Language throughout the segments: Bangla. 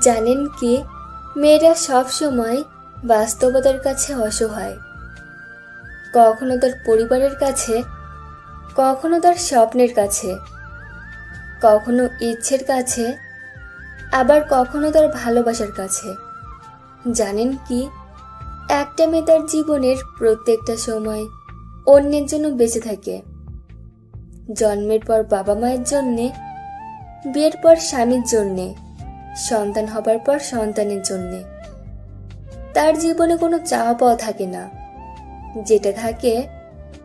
জানেন কি, মেয়েরা সব সময় বাস্তবতার কাছে অসহায়। কখনো তার পরিবারের কাছে, কখনো তার স্বপ্নের কাছে, কখনো ইচ্ছের কাছে, আবার কখনো তার ভালোবাসার কাছে। জানেন কি, একটা মেয়ে তার জীবনের প্রত্যেকটা সময় অন্যের জন্য বেঁচে থাকে। জন্মের পর বাবা মায়ের জন্যে, বিয়ের পর স্বামীর জন্যে। সন্তান হবার পর সন্তানের জন্যে। তার জীবনে কোনো চাওয়া পাওয়া থাকে না। যেটা থাকে,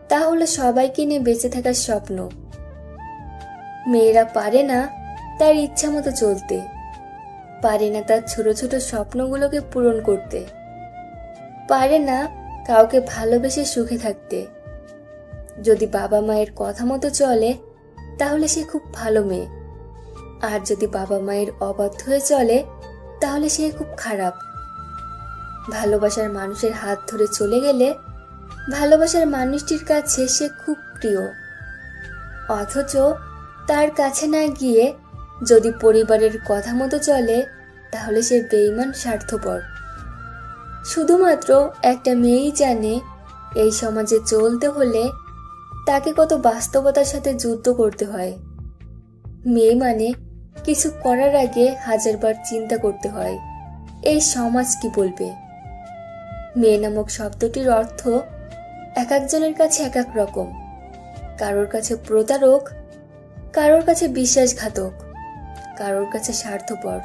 তা হলো সবাইকে নিয়ে বেঁচে থাকার স্বপ্ন। মেয়েরা পারে না তার ইচ্ছা মতো চলতে। পারে না তার ছোট ছোট স্বপ্নগুলোকে পূরণ করতে। পারে না কাউকে ভালোবেসে সুখে থাকতে। যদি বাবা মায়ের কথা মতো চলে, তাহলে সে খুব ভালো মেয়ে। আর যদি বাবা মায়ের অবাধ্য হয়ে চলে, তাহলে সে খুব খারাপ। ভালোবাসার মানুষের হাত ধরে চলে গেলে ভালোবাসার মানুষটির কাছে সে খুব প্রিয়। অথচ তার কাছে না গিয়ে যদি পরিবারের কথা মতো চলে, তাহলে সে বেইমান স্বার্থপর। শুধুমাত্র একটা মেয়েই জানে এই সমাজে চলতে হলে তাকে কত বাস্তবতার সাথে যুদ্ধ করতে হয়। মেয়ে মানে কিছু করার আগে হাজারবার চিন্তা করতে হয়, এই সমাজ কি বলবে? মেয়ে নামক শব্দটির অর্থ এক একজনের কাছে এক এক রকম। কারোর কাছে প্রতারক, কারোর কাছে বিশ্বাসঘাতক, কারোর কাছে স্বার্থপর।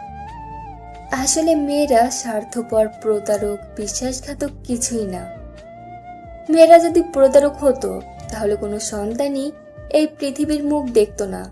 আসলে মেয়েরা স্বার্থপর, প্রতারক, বিশ্বাসঘাতক কিছুই না। মেয়েরা যদি প্রতারক হতো, তাহলে কোনো সন্তানই এই পৃথিবীর মুখ দেখতো না।